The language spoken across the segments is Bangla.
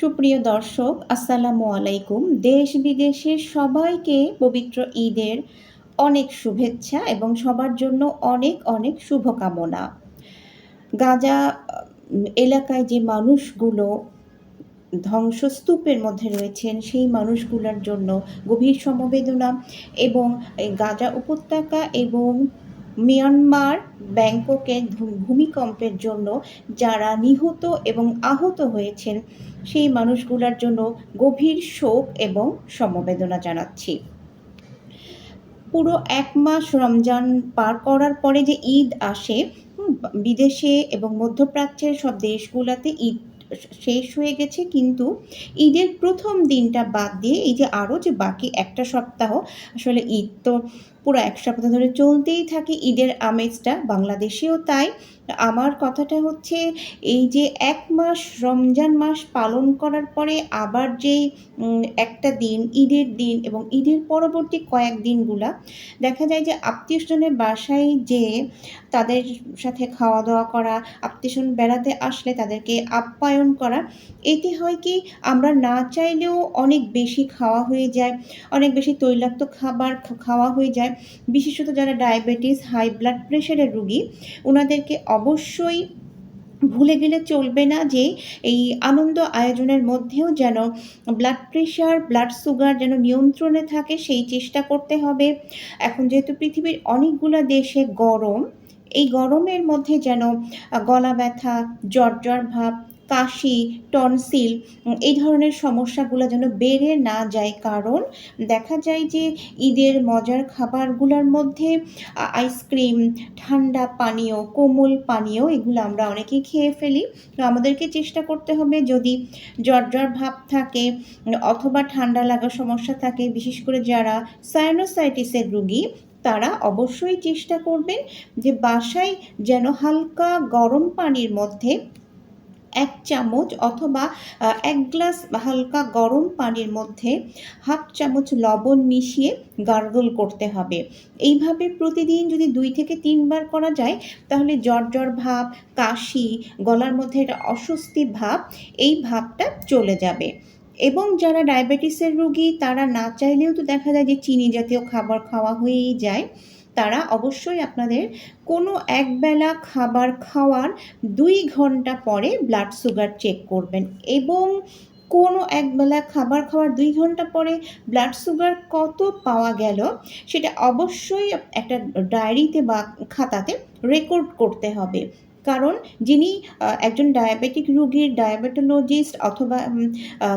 সুপ্রিয় দর্শক, আসসালামু আলাইকুম। দেশ বিদেশের সবাইকে পবিত্র ঈদের অনেক শুভেচ্ছা এবং সবার জন্য অনেক অনেক শুভকামনা। গাজা এলাকায় যে মানুষগুলো ধ্বংসস্তূপের মধ্যে রয়েছেন, সেই মানুষগুলোর জন্য গভীর সমবেদনা এবং গাজা উপত্যকা এবং মিয়ানমার ব্যাংককের ভূ- ভূমিকম্পের জন্য যারা নিহত এবং আহত হয়েছেন, সেই মানুষগুলোর জন্য গভীর শোক এবং সমবেদনা জানাচ্ছি। পুরো এক মাস রমজান পার করার পরে যে ঈদ আসে বিদেশে এবং মধ্যপ্রাচ্যের সব দেশগুলোতে ঈদ শেষ হয়ে গেছে, কিন্তু ঈদের প্রথম দিনটা বাদ দিয়ে এই যে আরও যে বাকি একটা সপ্তাহ, আসলে ঈদ তো পুরো এক সপ্তাহ ধরে চলতেই থাকে ঈদের আমেজটা বাংলাদেশেও তাই। আমার কথাটা হচ্ছে, এই যে এক মাস রমজান মাস পালন করার পরে আবার যেই একটা দিন, ঈদের দিন এবং ঈদের পরবর্তী কয়েক দিনগুলা, দেখা যায় যে আত্মীয় স্বজনের বাসায় যে তাদের সাথে খাওয়া দাওয়া করা আত্মীয় স্বজন বেড়াতে আসলে তাদেরকে আপ্যায়ন করা, এতে হয় কি আমরা না চাইলেও অনেক বেশি খাওয়া হয়ে যায়, অনেক বেশি তৈলাক্ত খাবার খাওয়া হয়ে যায়। বিশেষত যারা ডায়াবেটিস, হাই ব্লাড প্রেশারের রুগী, ওনাদেরকে অবশ্যই ভুলে গেলে চলবে না যে এই আনন্দ আয়োজনের মধ্যেও যেন ব্লাড প্রেশার ব্লাড সুগার যেন নিয়ন্ত্রণে থাকে, সেই চেষ্টা করতে হবে। এখন যেহেতু পৃথিবীর অনেকগুলো দেশে গরম, এই গরমের মধ্যে যেন গলা ব্যথা, জ্বর জ্বর ভাব কাশি, টনসিল এই ধরনের সমস্যাগুলো যেন বেড়ে না যায়। কারণ দেখা যায় যে ঈদের মজার খাবারগুলোর মধ্যে আইসক্রিম, ঠান্ডা পানীয়, কোমল পানীয়, এগুলো আমরা অনেকেই খেয়ে ফেলি। তো আমাদেরকে চেষ্টা করতে হবে যদি জ্বর জ্বর ভাব থাকে, অথবা ঠান্ডা লাগার সমস্যা থাকে, বিশেষ করে যারা সাইনোসাইটিসের রুগী, তারা অবশ্যই চেষ্টা করবেন যে বাসায় যেন হালকা গরম পানির মধ্যে এক চামচ অথবা এক গ্লাস হালকা গরম পানির মধ্যে হাফ চামচ লবণ মিশিয়ে গার্গল করতে হবে। এইভাবে প্রতিদিন যদি দুই থেকে তিনবার করা যায়, তাহলে জ্বর জ্বর ভাব, কাশি, গলার মধ্যে একটা অস্বস্তি ভাব, এই ভাবটা চলে যাবে। এবং যারা ডায়াবেটিসের রোগী, তারা না চাইলেও তো দেখা যায় যে, চিনি জাতীয় খাবার খাওয়া হয়েই যায়। তারা অবশ্যই আপনাদের কোনো একবেলা খাবার খাওয়ার দুই ঘণ্টা পরে ব্লাড সুগার চেক করবেন এবং কোনো একবেলা খাবার খাওয়ার দুই ঘণ্টা পরে ব্লাড সুগার কত পাওয়া গেল সেটা অবশ্যই একটা ডায়েরিতে বা খাতাতে রেকর্ড করতে হবে। কারণ যিনি একজন ডায়াবেটিক রোগীর ডায়াবেটোলজিস্ট অথবা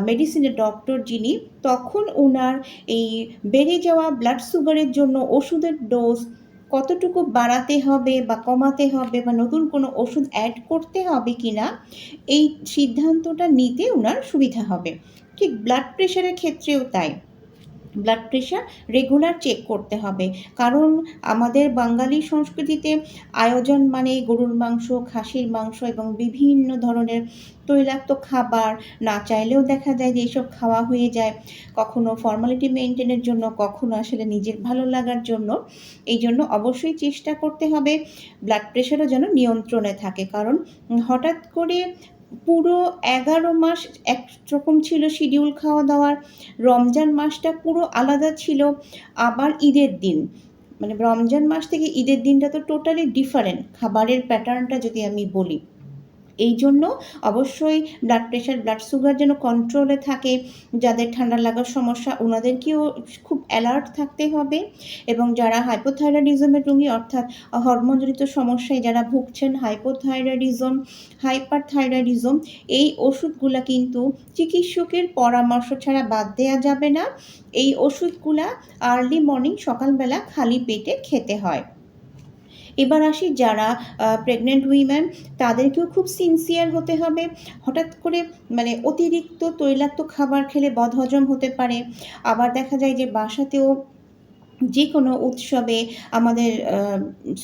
মেডিসিনের ডক্টর যিনি, তখন ওনার এই বেড়ে যাওয়া ব্লাড সুগারের জন্য ওষুধের ডোজ কতটুকু বাড়াতে হবে বা কমাতে হবে বা নতুন কোনো ওষুধ অ্যাড করতে হবে কি না এই সিদ্ধান্তটা নিতে ওনার সুবিধা হবে। ঠিক ব্লাড প্রেশারের ক্ষেত্রেও তাই। ব্লাড প্রেশার রেগুলার চেক করতে হবে। কারণ আমাদের বাঙালি সংস্কৃতিতে আয়োজন মানে গরুর মাংস, খাসির মাংস এবং বিভিন্ন ধরনের তৈলাক্ত খাবার না চাইলেও দেখা যায় যে এইসব খাওয়া হয়ে যায়। কখনো ফর্মালিটি মেনটেনের জন্য, কখনো আসলে নিজের ভালো লাগার জন্য। এই জন্য অবশ্যই চেষ্টা করতে হবে। ব্লাড প্রেশারও যেন নিয়ন্ত্রণে থাকে। কারণ হঠাৎ করে পুরো এগারো মাস একরকম ছিল শিডিউল খাওয়া দাওয়ার রমজান মাসটা পুরো আলাদা ছিল আবার ঈদের দিন। মানে রমজান মাস থেকে ঈদের দিনটা তো টোটালি ডিফারেন্ট খাবারের প্যাটার্নটা যদি আমি বলি। এই জন্য অবশ্যই ব্লাড প্রেশার ব্লাড সুগার যেন কন্ট্রোলে থাকে, যাদের ঠান্ডা লাগার সমস্যা ওনাদেরকেও খুব অ্যালার্ট থাকতে হবে। এবং যারা হাইপোথাইরয়েডিজমের রোগী, অর্থাৎ হরমোনজনিত সমস্যায় যারা ভুগছেন হাইপোথাইরয়েডিজম হাইপার থাইরয়েডিজম এই ওষুধগুলা কিন্তু চিকিৎসকের পরামর্শ ছাড়া বাদ দেওয়া যাবে না। এই ওষুধগুলা আর্লি মর্নিং সকালবেলা খালি পেটে খেতে হয়। এবার আসি যারা প্রেগনেন্ট উইম্যান তাদেরকেও খুব সিনসিয়ার হতে হবে। হঠাৎ করে মানে অতিরিক্ত তৈলাক্ত খাবার খেলে বদহজম হতে পারে। আবার দেখা যায় যে বাসাতেও যে কোনো উৎসবে আমাদের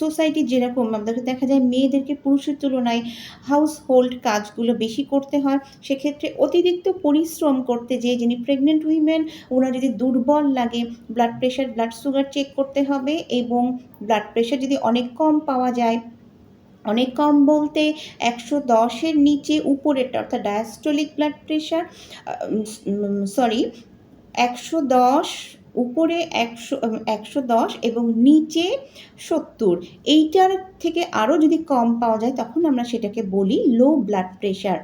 সোসাইটি যেরকম আমাদেরকে দেখা যায় মেয়েদেরকে পুরুষের তুলনায় হাউস হোল্ড কাজগুলো বেশি করতে হয়। সেক্ষেত্রে অতিরিক্ত পরিশ্রম করতে যেয়ে যিনি প্রেগনেন্ট উইমেন ওনার যদি দুর্বল লাগে blood pressure blood sugar check করতে হবে এবং ব্লাড প্রেশার যদি অনেক কম পাওয়া যায়, অনেক কম বলতে একশো দশের নিচে উপরেরটা, অর্থাৎ ডায়াস্টোলিক ব্লাড প্রেশার সরি একশো দশ উপরে একশো একশো দশ এবং নিচে সত্তর। এইটার থেকে আরও যদি কম পাওয়া যায়, তখন আমরা সেটাকে বলি লো ব্লাড প্রেশার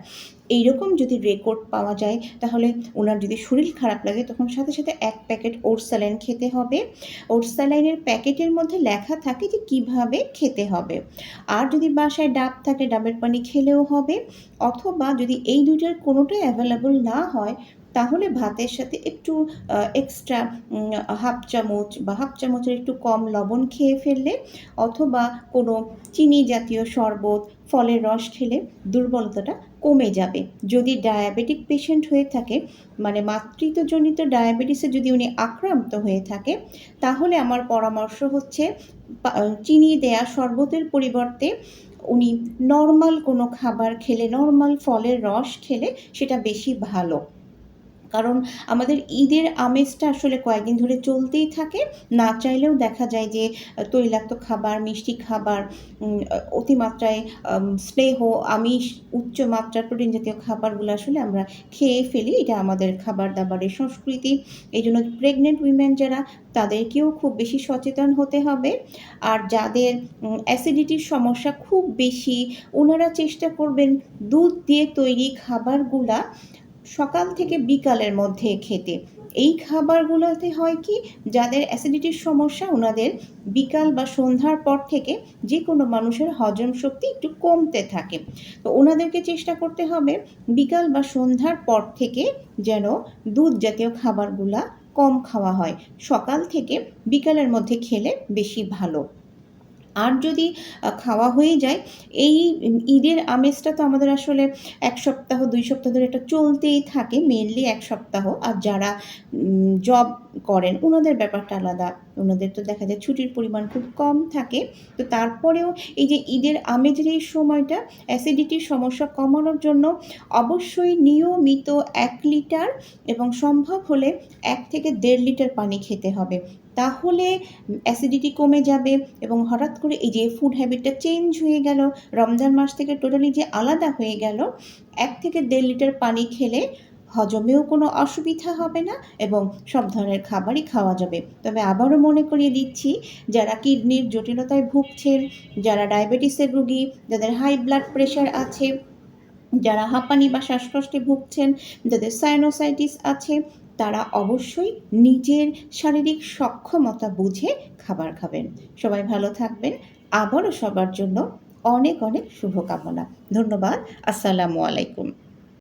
এইরকম যদি রেকর্ড পাওয়া যায়, তাহলে ওনার যদি শরীর খারাপ লাগে, তখন সাথে সাথে এক প্যাকেট ওটস স্যালাইন খেতে হবে। ওটস স্যালাইনের প্যাকেটের মধ্যে লেখা থাকে যে কীভাবে খেতে হবে। আর যদি বাসায় ডাব থাকে, ডাবের পানি খেলেও হবে। অথবা যদি এই দুইটার কোনোটাই অ্যাভেলেবল না হয় তাহলে ভাতের সাথে একটু এক্সট্রা হাফ চামচ বা হাফ চামচের একটু কম লবণ খেয়ে ফেললে অথবা কোনো চিনি জাতীয় শরবত, ফলের রস খেলে দুর্বলতাটা কমে যাবে। যদি ডায়াবেটিক পেশেন্ট হয়ে থাকে মানে মাতৃত্বজনিত ডায়াবেটিসে যদি উনি আক্রান্ত হয়ে থাকে, তাহলে আমার পরামর্শ হচ্ছে চিনি দেয়া শরবতের পরিবর্তে উনি নর্মাল কোনো খাবার খেলে নর্মাল ফলের রস খেলে সেটা বেশি ভালো। কারণ আমাদের ঈদের আমেজটা আসলে কয়েকদিন ধরে চলতেই থাকে। না চাইলেও দেখা যায় যে, তৈলাক্ত খাবার, মিষ্টি খাবার অতিমাত্রায় স্নেহ, আমিষ, উচ্চ মাত্রার প্রোটিন জাতীয় খাবারগুলো আসলে আমরা খেয়ে ফেলি। এটা আমাদের খাবার দাবারের সংস্কৃতি। এই জন্য প্রেগনেন্ট উইমেন যারা, তাদেরকেও খুব বেশি সচেতন হতে হবে। আর যাদের অ্যাসিডিটির সমস্যা খুব বেশি, ওনারা চেষ্টা করবেন দুধ দিয়ে তৈরি খাবারগুলা সকাল থেকে বিকালের মধ্যে খেতে। এই খাবারগুলোতে হয় কি, যাদের অ্যাসিডিটির সমস্যা ওনাদের বিকাল বা সন্ধ্যার পর থেকে যে কোনো মানুষের হজম শক্তি একটু কমতে থাকে। তো ওনাদেরকে চেষ্টা করতে হবে বিকাল বা সন্ধ্যার পর থেকে যেন দুধ জাতীয় খাবারগুলা কম খাওয়া হয়। সকাল থেকে বিকালের মধ্যে খেলে বেশি ভালো। আর যদি খাওয়া হয়ে যায়, এই ঈদের আমেজটা তো আমাদের আসলে এক সপ্তাহ, দুই সপ্তাহ ধরে এটা চলতেই থাকে মেনলি এক সপ্তাহ। আর যারা জব করেন ওনাদের ব্যাপারটা আলাদা। ওনাদের তো দেখা যায় ছুটির পরিমাণ খুব কম থাকে। তো তারপরেও এই যে ঈদের আমেজের এই সময়টা অ্যাসিডিটির সমস্যা কমানোর জন্য অবশ্যই নিয়মিত এক লিটার এবং সম্ভব হলে এক থেকে দেড় লিটার পানি খেতে হবে। তাহলে অ্যাসিডিটি কমে যাবে এবং হঠাৎ করে এই যে ফুড হ্যাবিটটা চেঞ্জ হয়ে গেল, রমজান মাস থেকে টোটালি যে আলাদা হয়ে গেল, এক থেকে দেড় লিটার পানি খেলে হজমেও কোনো অসুবিধা হবে না এবং সব ধরনের খাবারই খাওয়া যাবে। তবে আবারও মনে করিয়ে দিচ্ছি, যারা কিডনির জটিলতায় ভুগছেন, যারা ডায়াবেটিসের রুগী, যাদের হাই ব্লাড প্রেশার আছে, যারা হাঁপানি বা শ্বাসকষ্টে ভুগছেন, যাদের সাইনোসাইটিস আছে তারা অবশ্যই নিজের শারীরিক সক্ষমতা বুঝে খাবার খাবেন। সবাই ভালো থাকবেন। আবারও সবার জন্য অনেক অনেক শুভকামনা। ধন্যবাদ। আসসালামু আলাইকুম।